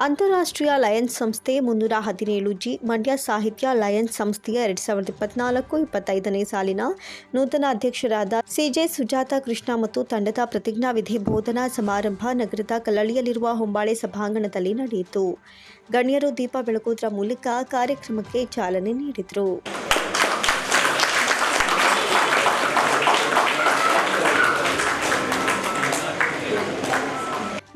ಅಂತಾರಾಷ್ಟ್ರೀಯ ಲಯನ್ಸ್ ಸಂಸ್ಥೆ ಮುನ್ನೂರ ಹದಿನೇಳು ಜಿ ಮಂಡ್ಯ ಸಾಹಿತ್ಯ ಲಯನ್ಸ್ ಸಂಸ್ಥೆಯ ಎರಡ್ ಸಾವಿರದ ಇಪ್ಪತ್ನಾಲ್ಕು ಇಪ್ಪತ್ತೈದನೇ ಸಾಲಿನ ನೂತನ ಅಧ್ಯಕ್ಷರಾದ ಸಿಜೆ ಸುಜಾತ ಕೃಷ್ಣ ಮತ್ತು ತಂಡದ ಪ್ರತಿಜ್ಞಾವಿಧಿ ಬೋಧನಾ ಸಮಾರಂಭ ನಗರದ ಕಲ್ಲಳಿಯಲ್ಲಿರುವ ಹೊಂಬಾಳೆ ಸಭಾಂಗಣದಲ್ಲಿ ನಡೆಯಿತು. ಗಣ್ಯರು ದೀಪ ಬೆಳಗುವುದರ ಮೂಲಕ ಕಾರ್ಯಕ್ರಮಕ್ಕೆ ಚಾಲನೆ ನೀಡಿದರು.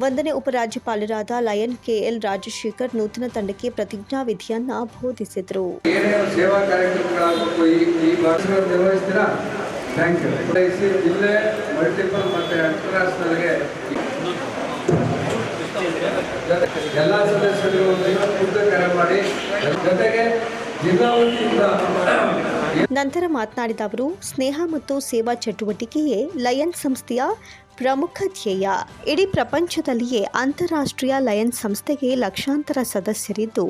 ಒಂದನೇ ಉಪರಾಜ್ಯಪಾಲರಾದ ಲಯನ್ ಕೆಎಲ್ ರಾಜಶೇಖರ್ ನೂತನ ತಂಡಕ್ಕೆ ಪ್ರತಿಜ್ಞಾವಿಧಿಯನ್ನ ಬೋಧಿಸಿದರು. ಎಲ್ಲ ಖುದ್ದು ಕರೆ ಮಾಡಿ ಜೊತೆಗೆ ನಂತರ ಮಾತನಾಡಿದ ಅವರು ಸ್ನೇಹ ಮತ್ತು ಸೇವಾ ಚಟುವಟಿಕೆಯೇ ಲಯನ್ ಸಂಸ್ಥೆಯ ಪ್ರಮುಖ ಧ್ಯೇಯ. ಇಡೀ ಪ್ರಪಂಚದಲ್ಲಿಯೇ ಅಂತಾರಾಷ್ಟ್ರೀಯ ಲಯನ್ಸ್ ಸಂಸ್ಥೆಗೆ ಲಕ್ಷಾಂತರ ಸದಸ್ಯರಿದ್ದು,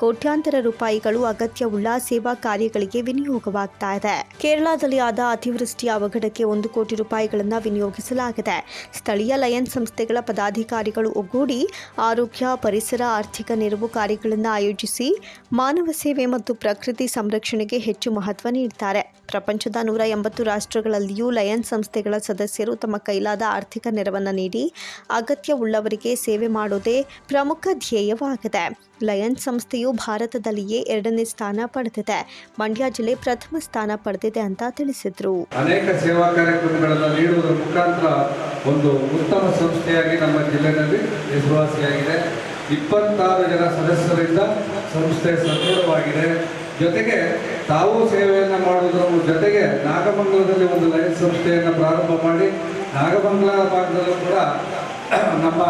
ಕೋಟ್ಯಾಂತರ ರೂಪಾಯಿಗಳು ಅಗತ್ಯವುಳ್ಳ ಸೇವಾ ಕಾರ್ಯಗಳಿಗೆ ವಿನಿಯೋಗವಾಗ್ತಾ ಇದೆ. ಕೇರಳದಲ್ಲಿ ಆದ ಅತಿವೃಷ್ಟಿಯ ಅವಘಡಕ್ಕೆ ಒಂದು ಕೋಟಿ ರೂಪಾಯಿಗಳನ್ನು ವಿನಿಯೋಗಿಸಲಾಗಿದೆ. ಸ್ಥಳೀಯ ಲಯನ್ಸ್ ಸಂಸ್ಥೆಗಳ ಪದಾಧಿಕಾರಿಗಳು ಒಗ್ಗೂಡಿ ಆರೋಗ್ಯ, ಪರಿಸರ, ಆರ್ಥಿಕ ನೆರವು ಕಾರ್ಯಗಳನ್ನು ಆಯೋಜಿಸಿ ಮಾನವ ಸೇವೆ ಮತ್ತು ಪ್ರಕೃತಿ ಸಂರಕ್ಷಣೆಗೆ ಹೆಚ್ಚು ಮಹತ್ವ ನೀಡುತ್ತಾರೆ ಪ್ರಪಂಚದ ನೂರ ಎಂಬತ್ತು ರಾಷ್ಟ್ರಗಳಲ್ಲಿಯೂ ಲಯನ್ ಸಂಸ್ಥೆಗಳ ಸದಸ್ಯರು ತಮ್ಮ ಕೈಲಾದ ಆರ್ಥಿಕ ನೆರವನ್ನು ನೀಡಿ ಅಗತ್ಯವುಳ್ಳವರಿಗೆ ಸೇವೆ ಮಾಡೋದೇ ಪ್ರಮುಖ ಧ್ಯೇಯವಾಗಿದೆ. ಲಯನ್ ಸಂಸ್ಥೆಯು ಭಾರತದಲ್ಲಿಯೇ ಎರಡನೇ ಸ್ಥಾನ ಪಡೆದಿದೆ. ಮಂಡ್ಯ ಜಿಲ್ಲೆ ಪ್ರಥಮ ಸ್ಥಾನ ಪಡೆದಿದೆ ಅಂತ ತಿಳಿಸಿದರು. ಅನೇಕ ಸೇವಾ ಕಾರ್ಯಕ್ರಮಗಳನ್ನು ನೀಡುವುದರ ಮುಖಾಂತರ ಒಂದು ಉತ್ತಮ ಸಂಸ್ಥೆಯಾಗಿ ನಮ್ಮ ಜಿಲ್ಲೆಯಲ್ಲಿ ಹೆಸರುವಾಸಿಯಾಗಿದೆ ಇಪ್ಪತ್ತಾರು ಜನ ಸದಸ್ಯರಿಂದ ಸಂಸ್ಥೆ ಸದೃಢವಾಗಿದೆ. ಜೊತೆಗೆ ತಾವು ಸೇವೆಯನ್ನು ಮಾಡುವುದರ ಜೊತೆಗೆ ನಾಗಮಂಗಲದಲ್ಲಿ ಒಂದು ಲಯನ್ ಸಂಸ್ಥೆಯನ್ನು ಪ್ರಾರಂಭ ಮಾಡಿ, ನಾಗಮಂಗಲ ಭಾಗದಲ್ಲೂ ಕೂಡ ನಮ್ಮ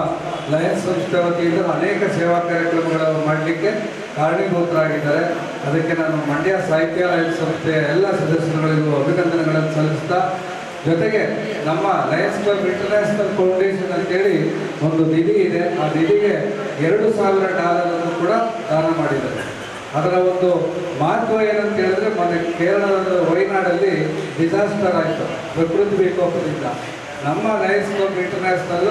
ಲಯನ್ಸ್ ಸಂಸ್ಥೆ ವತಿಯಿಂದ ಅನೇಕ ಸೇವಾ ಕಾರ್ಯಕ್ರಮಗಳನ್ನು ಮಾಡಲಿಕ್ಕೆ ಕಾರಣೀಭೂತರಾಗಿದ್ದಾರೆ. ಅದಕ್ಕೆ ನಾನು ಮಂಡ್ಯ ಸಾಹಿತ್ಯ ಲಯನ್ಸ್ ಸಂಸ್ಥೆಯ ಎಲ್ಲ ಸದಸ್ಯರುಗಳಿಗೂ ಅಭಿನಂದನೆಗಳನ್ನು ಸಲ್ಲಿಸ್ತಾ, ಜೊತೆಗೆ ನಮ್ಮ ಲಯನ್ಸ್ ಕ್ಲಬ್ ಇಂಟರ್ನ್ಯಾಷನಲ್ ಫೌಂಡೇಶನ್ ಅಂತೇಳಿ ಒಂದು ನಿಧಿ ಇದೆ. ಆ ನಿಧಿಗೆ ಎರಡು ಸಾವಿರ ಡಾಲರನ್ನು ಕೂಡ ದಾನ ಮಾಡಿದ್ದಾರೆ. ಅದರ ಒಂದು ಮಹತ್ವ ಏನಂತ ಹೇಳಿದ್ರೆ ಮೊನ್ನೆ ಕೇರಳದ ವಯನಾಡಲ್ಲಿ ಡಿಸಾಸ್ಟರ್ ಆಯಿತು. ಪ್ರಕೃತಿ ವಿಕೋಪದಿಂದ. ನಮ್ಮ ಲಯನ್ಸ್ ಕ್ಲಬ್ ಇಂಟರ್ನ್ಯಾಷನಲ್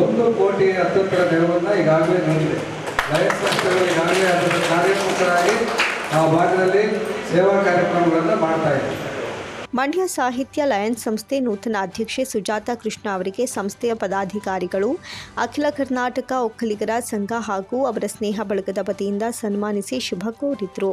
ಒಂದು ಕೋಟಿ ಹತ್ತತ್ತರ ನೆರವನ್ನು ಈಗಾಗಲೇ ನೀಡಿದೆ. ಲಯನ್ಸ್ ಸಂಸ್ಥೆಗಳು ಈಗಾಗಲೇ ಅದರ ಕಾರ್ಯಮುಖರಾಗಿ ಆ ಭಾಗದಲ್ಲಿ ಸೇವಾ ಕಾರ್ಯಕ್ರಮಗಳನ್ನು ಮಾಡ್ತಾ ಇದ್ದಾರೆ. ಮಂಡ್ಯ ಸಾಹಿತ್ಯ ಲಯನ್ಸ್ ಸಂಸ್ಥೆ ನೂತನ ಅಧ್ಯಕ್ಷೆ ಸುಜಾತ ಕೃಷ್ಣ ಅವರಿಗೆ ಸಂಸ್ಥೆಯ ಪದಾಧಿಕಾರಿಗಳು, ಅಖಿಲ ಕರ್ನಾಟಕ ಒಕ್ಕಲಿಗರ ಸಂಘ ಹಾಗೂ ಅವರ ಸ್ನೇಹ ಬಳಗದ ವತಿಯಿಂದ ಸನ್ಮಾನಿಸಿ ಶುಭ ಕೋರಿದ್ರು.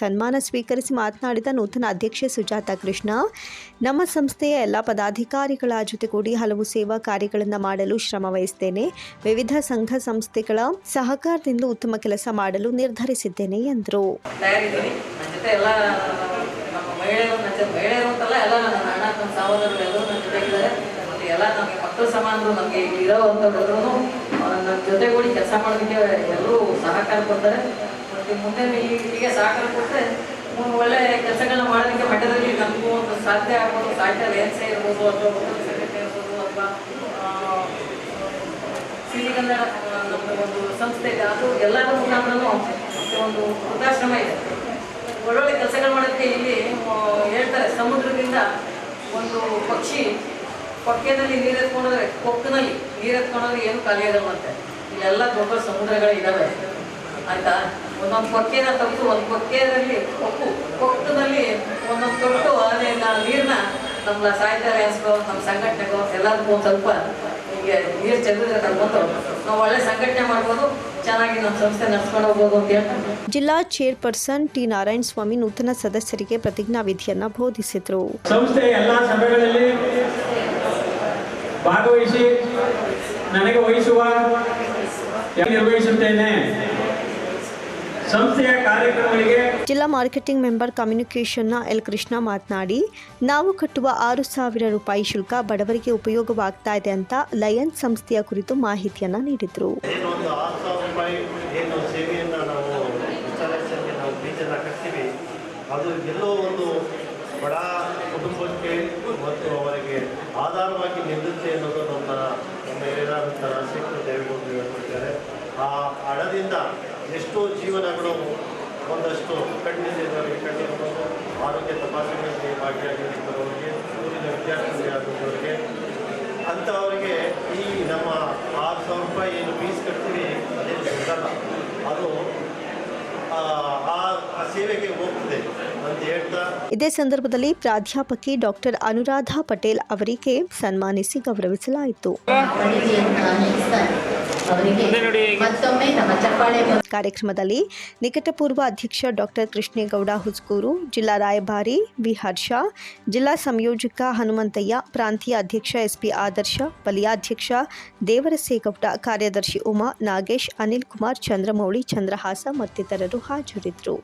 ಸನ್ಮಾನ ಸ್ವೀಕರಿಸಿ ಮಾತನಾಡಿದ ನೂತನ ಅಧ್ಯಕ್ಷೆ ಸುಜಾತ ಕೃಷ್ಣ, ನಮ್ಮ ಸಂಸ್ಥೆಯ ಎಲ್ಲ ಪದಾಧಿಕಾರಿಗಳ ಜೊತೆಗೂಡಿ ಹಲವು ಸೇವಾ ಕಾರ್ಯಗಳನ್ನು ಮಾಡಲು ಶ್ರಮವಹಿಸುತ್ತೇನೆ ವಿವಿಧ ಸಂಘ ಸಂಸ್ಥೆಗಳ ಸಹಕಾರದಿಂದ ಉತ್ತಮ ಕೆಲಸ ಮಾಡಲು ನಿರ್ಧರಿಸಿದ್ದೇನೆ, ಎಂದರು. ಜೊತೆಗೂಡಿ ಕೆಲಸ ಮಾಡೋದಕ್ಕೆ ಎಲ್ಲರೂ ಸಹಕಾರ ಕೊಡ್ತಾರೆ. ಮತ್ತೆ ಮುಂದೆ ಈ- ಸಹಕಾರ ಕೊಟ್ಟರೆ ಒಳ್ಳೆ ಕೆಲಸಗಳನ್ನ ಮಾಡೋದಕ್ಕೆ ಮಠದಲ್ಲಿ ನಮಗೂ ಒಂದು ಸಾಧ್ಯ ಆಗ್ಬೋದು ಸಾಹಿತ್ಯ ಲೇನ್ಸೇ ಇರ್ಬೋದು ಅಥವಾ ಒಕ್ಕೂಟ ಸಂಘಟನೆ ಇರ್ಬೋದು ಅಥವಾ ಸಿರಿಗಂಧ ನಮ್ಮದು ಒಂದು ಸಂಸ್ಥೆ ಇದೆ, ಅದು ಎಲ್ಲರ ಮುಖಾಂತರನೂ ಒಂದು ವೃದ್ಧಾಶ್ರಮ ಇದೆ. ಒಳ್ಳೊಳ್ಳೆ ಕೆಲಸಗಳು ಮಾಡೋದಕ್ಕೆ ಇಲ್ಲಿ ಹೇಳ್ತಾರೆ, ಸಮುದ್ರದಿಂದ ಒಂದು ಪಕ್ಷಿ ಪಕ್ಕದಲ್ಲಿ ಕೊಕ್ಕನಲ್ಲಿ ಕೊಕ್ಕಿನಲ್ಲಿ ನೀರು ಎತ್ಕೊಂಡ್ರೆ ಏನು ಖಾಲಿ ಮತ್ತೆ ಇಲ್ಲೆಲ್ಲ ದೊಡ್ಡ ಸಮುದ್ರಗಳಿದ್ದಾವೆ ಆಯ್ತಾ? ಒಂದೊಂದು ಕೊಕ್ಕೆನ ತಪ್ಪು ಒಂದು ಕೊಕ್ಕೆಯಲ್ಲಿ ಕೊಕ್ಕು ಕೊಕ್ಕದಲ್ಲಿ ಒಂದೊಂದು ತೊಟ್ಟು ಅದನ್ನ ನೀರನ್ನ ನಮ್ಮ ಸಾಹಿತ್ಯ ಲ್ಯಾನ್ಸ್ಗೋ ನಮ್ಮ ಸಂಘಟನೆಗೋ ಎಲ್ಲದಕ್ಕೂ ಒಂದು ಸ್ವಲ್ಪ ಹೀಗೆ ನೀರು ಚೆಲ್ಲಿದ್ರೆ ಕರ್ಕೊಂಡು ನಾವು ಒಳ್ಳೆ ಸಂಘಟನೆ ಮಾಡ್ಬೋದು ಚೆನ್ನಾಗಿ ನಮ್ಮ ಸಂಸ್ಥೆ ನಡ್ಸ್ಕೊಂಡು ಹೋಗ್ಬೋದು ಅಂತ ಹೇಳ್ತಾರೆ ಜಿಲ್ಲಾ ಚೇರ್ಪರ್ಸನ್ ಟಿ ನಾರಾಯಣ ಸ್ವಾಮಿ ನೂತನ ಸದಸ್ಯರಿಗೆ ಪ್ರತಿಜ್ಞಾವಿಧಿಯನ್ನ ಬೋಧಿಸಿದ್ರು. ಸಂಸ್ಥೆಯ ಎಲ್ಲ ಸಭೆಗಳಲ್ಲಿ ಭಾಗವಹಿಸಿ ನನಗೆ ವಹಿಸುವ ನಿರ್ವಹಿಸುತ್ತೇನೆ? ಸಂಸ್ಥೆಯ ಕಾರ್ಯಕ್ರಮಗಳಿಗೆ ಜಿಲ್ಲಾ ಮಾರ್ಕೆಟಿಂಗ್ ಮೆಂಬರ್ ಕಮ್ಯುನಿಕೇಷನ್ನ ಎಲ್ ಕೃಷ್ಣ ಮಾತನಾಡಿ ನಾವು ಕಟ್ಟುವ ಆರು ಸಾವಿರ ರೂಪಾಯಿ ಶುಲ್ಕ ಬಡವರಿಗೆ ಉಪಯೋಗವಾಗ್ತಾ ಇದೆ ಅಂತ ಲಯನ್ ಸಂಸ್ಥೆಯ ಕುರಿತು ಮಾಹಿತಿಯನ್ನ ನೀಡಿದ್ರು. ಅದು ಎಲ್ಲೋ ಒಂದು ಬಡ ಕುಟುಂಬಕ್ಕೆ ಮತ್ತು ಅವರಿಗೆ ಆಧಾರವಾಗಿ ನಿಲ್ಲುತ್ತೆ ಅನ್ನೋದು ನಮ್ಮ ನಮ್ಮ ಹಿರಿಯರಾದಂಥ ರಾಜಶೇಖರ ದೇವೇಗೌಡರು ಹೇಳ್ಕೊಡ್ತಾರೆ ಆ ಹಣದಿಂದ ಎಷ್ಟೋ ಜೀವನಗಳು ಒಂದಷ್ಟು ಕಣ್ಣಿದ್ದವರಿಗೆ ಕಣ್ಣಿನ ಆರೋಗ್ಯ ತಪಾಸಣೆಯಲ್ಲಿ ಭಾಗಿಯಾಗಿರುತ್ತವರಿಗೆ ಊರಿನ ಆಗುವವರಿಗೆ ಅಂಥವರಿಗೆ ಈ ನಮ್ಮ ಆರು ಸಾವಿರ ರೂಪಾಯಿ ಏನು ಫೀಸ್ ಕಟ್ತೀವಿ ಅದು ಆ ಆ- ಆ ಸೇವೆಗೆ ಹೋಗ್ತದೆ ಅಂತ ಹೇಳ್ತಾ ಇದೇ ಸಂದರ್ಭದಲ್ಲಿ ಪ್ರಾಧ್ಯಾಪಕಿ ಡಾಕ್ಟರ್ ಅನುರಾಧ ಪಟೇಲ್ ಅವರಿಗೆ ಸನ್ಮಾನಿಸಿ ಗೌರವಿಸಲಾಯಿತು. ಕಾರ್ಯಕ್ರಮದಲ್ಲಿ ನಿಕಟಪೂರ್ವ ಅಧ್ಯಕ್ಷ ಡಾಕ್ಟರ್ ಕೃಷ್ಣೇಗೌಡ ಹುಸ್ಕೂರು ಜಿಲ್ಲಾ ರಾಯಭಾರಿ ವಿ ಹರ್ಷ, ಜಿಲ್ಲಾ ಸಂಯೋಜಕ ಹನುಮಂತಯ್ಯ, ಪ್ರಾಂತೀಯ ಅಧ್ಯಕ್ಷ ಎಸ್ಪಿ ಆದರ್ಶ, ವಲಯಾಧ್ಯಕ್ಷ ದೇವರಸೇಗೌಡ, ಕಾರ್ಯದರ್ಶಿ ಉಮಾ ನಾಗೇಶ್ ಅನಿಲ್ ಕುಮಾರ್ ಚಂದ್ರಮೌಳಿ, ಚಂದ್ರಹಾಸ ಮತ್ತಿತರರು ಹಾಜರಿದ್ದರು.